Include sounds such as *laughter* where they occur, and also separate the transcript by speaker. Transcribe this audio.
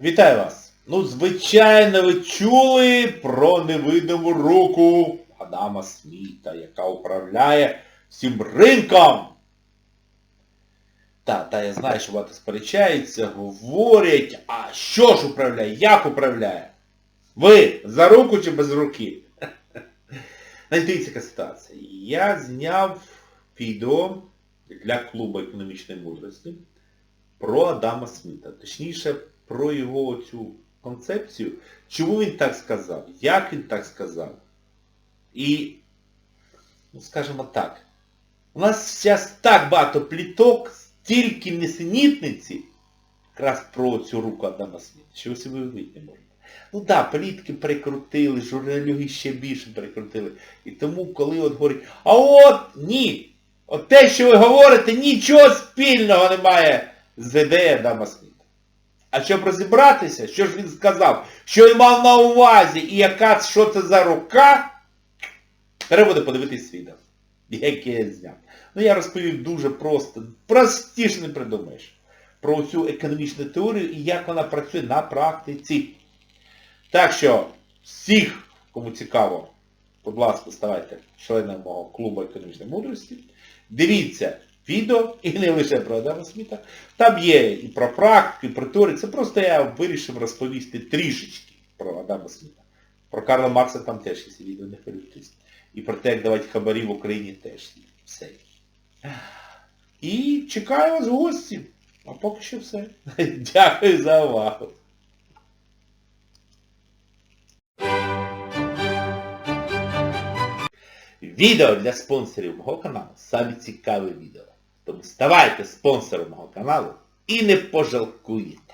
Speaker 1: Вітаю вас! Ну, звичайно, ви чули про невидиму руку Адама Сміта, яка управляє всім ринком. Та, та я знаю, що багато сперечаються, говорять, а що ж управляє, як управляє? Ви за руку чи без руки? *laughs* Дивіться, ситуація. Я зняв відео для клубу економічної мудрості про Адама Сміта. Точніше, про його цю концепцію. Чому він так сказав? Як він так сказав? І, ну скажімо так, у нас зараз так багато пліток, стільки несенітниці, якраз про цю руку Адама Сміта, що ви собі уявити не можете. Ну так, да, плітки перекрутили, журналюги ще більше перекрутили. І тому, коли от говорять, а от ні! От те, що ви говорите, нічого спільного немає з ідеєю Адама Сміта. А щоб розібратися, що ж він сказав, що він мав на увазі і яка, що це за рука, треба буде подивитись відео, яке я зняв. Ну я розповів дуже просто, простіше не придумаєш, про цю економічну теорію і як вона працює на практиці. Так що, всіх, кому цікаво, будь ласка, ставайте членом мого клубу економічної мудрості. Дивіться відео, і не лише про Адама Сміта. Там є і про практику, і про теорію. Це просто я вирішив розповісти трішечки про Адама Сміта. Про Карла Маркса там теж є відео, не хвилюйтесь. І про те, як давати хабарі в Україні теж є. Все. І чекаю вас в гості. А поки що все. *laughs* Дякую за увагу. Відео для спонсорів мого каналу саме цікаве відео. Тому ставайте спонсором мого каналу і не пожалкуєте.